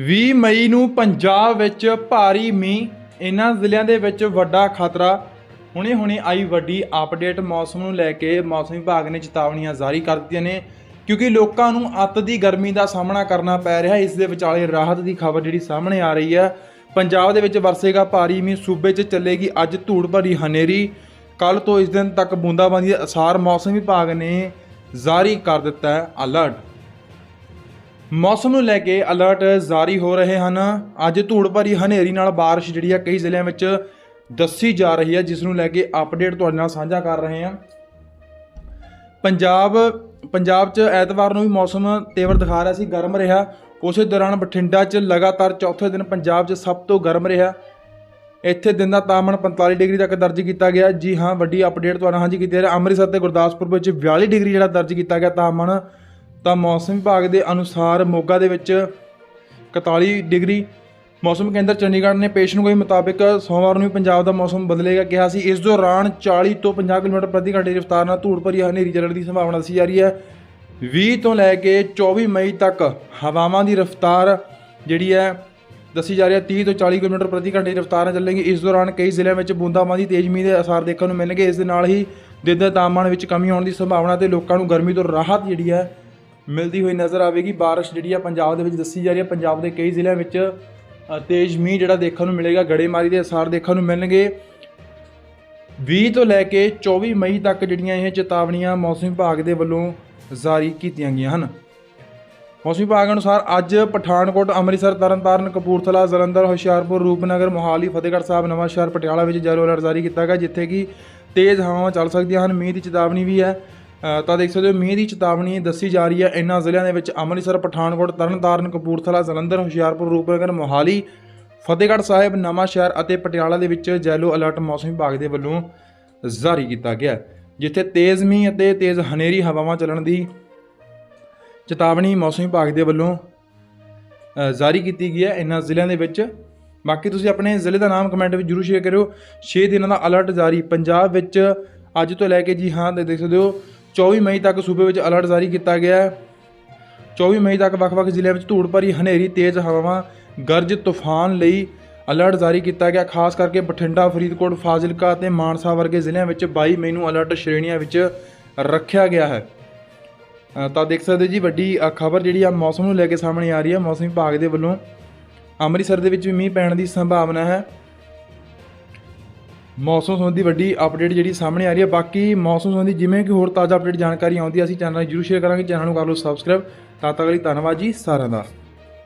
20 ਮਈ ਨੂੰ ਪੰਜਾਬ ਵਿੱਚ ਭਾਰੀ ਮੀਂਹ, ਇਹਨਾਂ ਜ਼ਿਲ੍ਹਿਆਂ ਦੇ ਵਿੱਚ ਵੱਡਾ ਖਤਰਾ। ਹੁਣੇ ਹੁਣੇ ਆਈ ਵੱਡੀ ਅਪਡੇਟ ਮੌਸਮ ਨੂੰ ਲੈ ਕੇ ਮੌਸਮ ਵਿਭਾਗ ਨੇ ਚੇਤਾਵਨੀਆਂ ਜਾਰੀ ਕਰ ਦਿੱਤੀਆਂ ਨੇ, ਕਿਉਂਕਿ ਲੋਕਾਂ ਨੂੰ ਅੱਤ ਦੀ ਗਰਮੀ ਦਾ ਸਾਹਮਣਾ ਕਰਨਾ ਪੈ ਰਿਹਾ, ਇਸ ਦੇ ਵਿਚਾਲੇ ਰਾਹਤ ਦੀ ਖਬਰ ਜਿਹੜੀ ਸਾਹਮਣੇ ਆ ਰਹੀ ਹੈ। ਪੰਜਾਬ ਦੇ ਵਿੱਚ ਵਰਸੇਗਾ ਭਾਰੀ ਮੀਂਹ, ਸੂਬੇ 'ਚ ਚੱਲੇਗੀ ਅੱਜ ਧੂੜ ਭਰੀ ਹਨੇਰੀ। ਕੱਲ ਤੋਂ ਇਸ ਦਿਨ ਤੱਕ ਬੂੰਦਾਬਾਂਦੀ ਦੇ ਅਸਾਰ ਮੌਸਮ ਵਿਭਾਗ ਨੇ ਜਾਰੀ ਕਰ ਦਿੱਤਾ ਹੈ ਅਲਰਟ ਮੌਸਮ ਨੂੰ ਲੈ ਕੇ ਅਲਰਟ ਜਾਰੀ ਹੋ ਰਹੇ ਹਨ। ਅੱਜ ਧੂੜ ਭਰੀ ਹਨੇਰੀ ਨਾਲ ਬਾਰਿਸ਼ ਜਿਹੜੀ ਆ ਕਈ ਜ਼ਿਲ੍ਹਿਆਂ ਵਿੱਚ ਦੱਸੀ ਜਾ ਰਹੀ ਹੈ ਜਿਸ ਨੂੰ ਲੈ ਕੇ ਅਪਡੇਟ ਤੁਹਾਡੇ ਨਾਲ ਸਾਂਝਾ ਕਰ ਰਹੇ ਹਾਂ। ਪੰਜਾਬ ਪੰਜਾਬ 'ਚ ਐਤਵਾਰ ਨੂੰ ਵੀ ਮੌਸਮ ਤੇਵਰ ਦਿਖਾ ਰਿਹਾ ਸੀ, ਗਰਮ ਰਿਹਾ। ਉਸੇ ਦੌਰਾਨ ਬਠਿੰਡਾ 'ਚ ਲਗਾਤਾਰ ਚੌਥੇ ਦਿਨ ਪੰਜਾਬ 'ਚ ਸਭ ਤੋਂ ਗਰਮ ਰਿਹਾ। ਇੱਥੇ ਦਿਨ ਦਾ ਤਾਪਮਾਨ 45 ਡਿਗਰੀ ਤੱਕ ਦਰਜ ਕੀਤਾ ਗਿਆ। ਜੀ ਹਾਂ, ਵੱਡੀ ਅਪਡੇਟ ਤੁਹਾਨੂੰ ਹਾਂਜੀ ਕੀਤੀ ਜਾ ਹੈ। ਅੰਮ੍ਰਿਤਸਰ ਤੇ ਗੁਰਦਾਸਪੁਰ ਵਿੱਚ 42 ਡਿਗਰੀ ਜਿਹੜਾ ਦਰਜ ਕੀਤਾ ਗਿਆ ਤਾਪਮਾਨ। ਤਾਂ ਮੌਸਮ ਵਿਭਾਗ ਦੇ ਅਨੁਸਾਰ ਮੋਗਾ ਦੇ ਵਿੱਚ 41 ਡਿਗਰੀ, ਮੌਸਮ ਕੇਂਦਰ ਚੰਡੀਗੜ੍ਹ ਨੇ ਪੇਸ਼ਨਗੋਈ ਮੁਤਾਬਕ ਸੋਮਵਾਰ ਨੂੰ ਵੀ ਪੰਜਾਬ ਦਾ ਮੌਸਮ ਬਦਲੇਗਾ ਕਿਹਾ ਸੀ। ਇਸ ਦੌਰਾਨ 40 ਤੋਂ 50 ਕਿਲੋਮੀਟਰ ਪ੍ਰਤੀ ਘੰਟੇ ਦੀ ਰਫ਼ਤਾਰ ਨਾਲ ਧੂੜ ਭਰੀ ਹਨੇਰੀ ਚੱਲਣ ਦੀ ਸੰਭਾਵਨਾ ਦੱਸੀ ਜਾ ਰਹੀ ਹੈ। 20 ਤੋਂ ਲੈ ਕੇ 24 ਮਈ ਤੱਕ ਹਵਾਵਾਂ ਦੀ ਰਫ਼ਤਾਰ ਜਿਹੜੀ ਹੈ, ਦੱਸੀ ਜਾ ਰਹੀ ਹੈ 30 ਤੋਂ 40 ਕਿਲੋਮੀਟਰ ਪ੍ਰਤੀ ਘੰਟੇ ਦੀ ਰਫ਼ਤਾਰ ਨਾਲ ਚੱਲੇਗੀ। ਇਸ ਦੌਰਾਨ ਕਈ ਜ਼ਿਲ੍ਹਿਆਂ ਵਿੱਚ ਬੂੰਦਾਬਾਂਦੀ ਤੇਜ਼ ਮੀਂਹ ਦੇ ਅਸਾਰ ਦੇਖਣ ਨੂੰ ਮਿਲਣਗੇ। ਇਸ ਦੇ ਨਾਲ ਹੀ ਦਿਨ ਦੇ ਤਾਪਮਾਨ ਵਿੱਚ ਕਮੀ ਆਉਣ ਦੀ ਸੰਭਾਵਨਾ ਤੇ ਲੋਕਾਂ ਨੂੰ ਗਰਮੀ ਤੋਂ ਰਾਹਤ ਜਿਹੜੀ ਹੈ ਮਿਲਦੀ ਹੋਈ ਨਜ਼ਰ ਆਵੇਗੀ। ਬਾਰਿਸ਼ ਜਿਹੜੀ ਆ ਪੰਜਾਬ ਦੇ ਵਿੱਚ ਦੱਸੀ ਜਾ ਰਹੀ ਹੈ ਪੰਜਾਬ ਦੇ ਕਈ ਜ਼ਿਲ੍ਹਿਆਂ ਵਿੱਚ ਤੇਜ਼ ਮੀਂਹ ਜਿਹੜਾ ਦੇਖਣ ਨੂੰ ਮਿਲੇਗਾ। ਗੜੇਮਾਰੀ ਦੇ ਅਸਾਰ ਦੇਖਣ ਨੂੰ ਮਿਲਣਗੇ। 20 ਤੋਂ ਲੈ ਕੇ 24 ਮਈ ਤੱਕ ਜਿਹੜੀਆਂ ਇਹ ਚੇਤਾਵਨੀਆਂ ਮੌਸਮ ਵਿਭਾਗ ਦੇ ਵੱਲੋਂ ਜਾਰੀ ਕੀਤੀਆਂ ਗਈਆਂ ਹਨ। ਮੌਸਮ ਵਿਭਾਗ ਅਨੁਸਾਰ ਅੱਜ ਪਠਾਨਕੋਟ, ਅੰਮ੍ਰਿਤਸਰ, ਤਰਨਤਾਰਨ, ਕਪੂਰਥਲਾ, ਜਲੰਧਰ, ਹੁਸ਼ਿਆਰਪੁਰ, ਰੂਪਨਗਰ, ਮੋਹਾਲੀ, ਫਤਿਹਗੜ੍ਹ ਸਾਹਿਬ ਨਵਾਂਸ਼ਹਿਰ ਪਟਿਆਲਾ ਵਿੱਚ ਜੈਲੋ ਅਲਰਟ ਜਾਰੀ ਕੀਤਾ ਗਿਆ, ਜਿੱਥੇ ਕਿ ਤੇਜ਼ ਹਵਾਵਾਂ ਚੱਲ ਸਕਦੀਆਂ ਹਨ। ਮੀਂਹ ਦੀ ਚੇਤਾਵਨੀ ਵੀ ਹੈ। ਤਾਂ ਦੇਖ ਸਕਦੇ ਹੋ, ਮੀਂਹ ਦੀ ਚੇਤਾਵਨੀ ਦੱਸੀ ਜਾ ਰਹੀ ਹੈ। ਇਹਨਾਂ ਜ਼ਿਲ੍ਹਿਆਂ ਦੇ ਵਿੱਚ ਅੰਮ੍ਰਿਤਸਰ, ਪਠਾਨਕੋਟ, ਤਰਨਤਾਰਨ, ਕਪੂਰਥਲਾ, ਜਲੰਧਰ, ਹੁਸ਼ਿਆਰਪੁਰ, ਰੂਪਨਗਰ, ਮੋਹਾਲੀ, ਫਤਿਹਗੜ੍ਹ ਸਾਹਿਬ ਨਵਾਂਸ਼ਹਿਰ ਅਤੇ ਪਟਿਆਲਾ ਦੇ ਵਿੱਚ ਜੈਲੋ ਅਲਰਟ ਮੌਸਮ ਵਿਭਾਗ ਦੇ ਵੱਲੋਂ ਜਾਰੀ ਕੀਤਾ ਗਿਆ ਜਿੱਥੇ ਤੇਜ਼ ਮੀਂਹ ਅਤੇ ਤੇਜ਼ ਹਨੇਰੀ ਹਵਾਵਾਂ ਚੱਲਣ ਦੀ ਚੇਤਾਵਨੀ ਮੌਸਮ ਵਿਭਾਗ ਦੇ ਵੱਲੋਂ ਜਾਰੀ ਕੀਤੀ ਗਈ ਹੈ। ਇਹਨਾਂ ਜ਼ਿਲ੍ਹਿਆਂ ਦੇ ਵਿੱਚ, ਬਾਕੀ ਤੁਸੀਂ ਆਪਣੇ ਜ਼ਿਲ੍ਹੇ ਦਾ ਨਾਮ ਕਮੈਂਟ ਵਿੱਚ ਜਰੂਰ ਸ਼ੇਅਰ ਕਰਿਓ। 6 ਦਿਨਾਂ ਦਾ ਅਲਰਟ ਜਾਰੀ। ਪੰਜਾਬ ਵਿੱਚ ਅੱਜ ਤੋਂ ਲੈ ਕੇ ਜੀ ਹਾਂ ਦੇਖ ਸਕਦੇ ਹੋ 24 ਮਈ ਤੱਕ ਸੂਬੇ ਵਿੱਚ ਅਲਰਟ ਜਾਰੀ ਕੀਤਾ ਗਿਆ ਹੈ। 24 ਮਈ ਤੱਕ ਵੱਖ-ਵੱਖ ਜ਼ਿਲ੍ਹਿਆਂ ਵਿੱਚ ਧੂੜ ਭਰੀ ਹਨੇਰੀ, ਤੇਜ਼ ਹਵਾਵਾਂ, ਗਰਜ ਤੂਫਾਨ ਲਈ ਅਲਰਟ ਜਾਰੀ ਕੀਤਾ ਗਿਆ। ਖਾਸ ਕਰਕੇ ਬਠਿੰਡਾ, ਫਰੀਦਕੋਟ, ਫਾਜ਼ਿਲਕਾ ਅਤੇ ਮਾਨਸਾ ਵਰਗੇ ਜ਼ਿਲ੍ਹਿਆਂ ਵਿੱਚ 22 ਮਈ ਨੂੰ ਅਲਰਟ ਸ਼੍ਰੇਣੀਆਂ ਵਿੱਚ ਰੱਖਿਆ ਗਿਆ ਹੈ। ਤਾਂ ਦੇਖ ਸਕਦੇ ਜੀ, ਵੱਡੀ ਖਬਰ ਜਿਹੜੀ ਆ ਮੌਸਮ ਨੂੰ ਲੈ ਕੇ ਸਾਹਮਣੇ ਆ ਰਹੀ ਹੈ। ਮੌਸਮ ਵਿਭਾਗ ਦੇ ਵੱਲੋਂ ਅੰਮ੍ਰਿਤਸਰ ਦੇ ਵਿੱਚ ਵੀ ਮੀਂਹ ਪੈਣ ਦੀ ਸੰਭਾਵਨਾ ਹੈ। ਮੌਸਮ ਸੰਬੰਧੀ ਵੱਡੀ ਅਪਡੇਟ ਜਿਹੜੀ ਸਾਹਮਣੇ ਆ ਰਹੀ ਹੈ। ਬਾਕੀ ਮੌਸਮ ਸੰਬੰਧੀ ਜਿਵੇਂ ਕਿ ਹੋਰ ਤਾਜ਼ਾ ਅਪਡੇਟ ਜਾਣਕਾਰੀ ਆਉਂਦੀ ਹੈ ਅਸੀਂ ਚੈਨਲ ਨੂੰ ਜਰੂਰ ਸ਼ੇਅਰ ਕਰਾਂਗੇ। ਚੈਨਲ ਨੂੰ ਕਰ ਲਓ ਸਬਸਕ੍ਰਾਈਬ ਤਾਂ ਤੱਕ ਲਈ ਧੰਨਵਾਦ ਜੀ ਸਾਰਿਆਂ ਦਾ।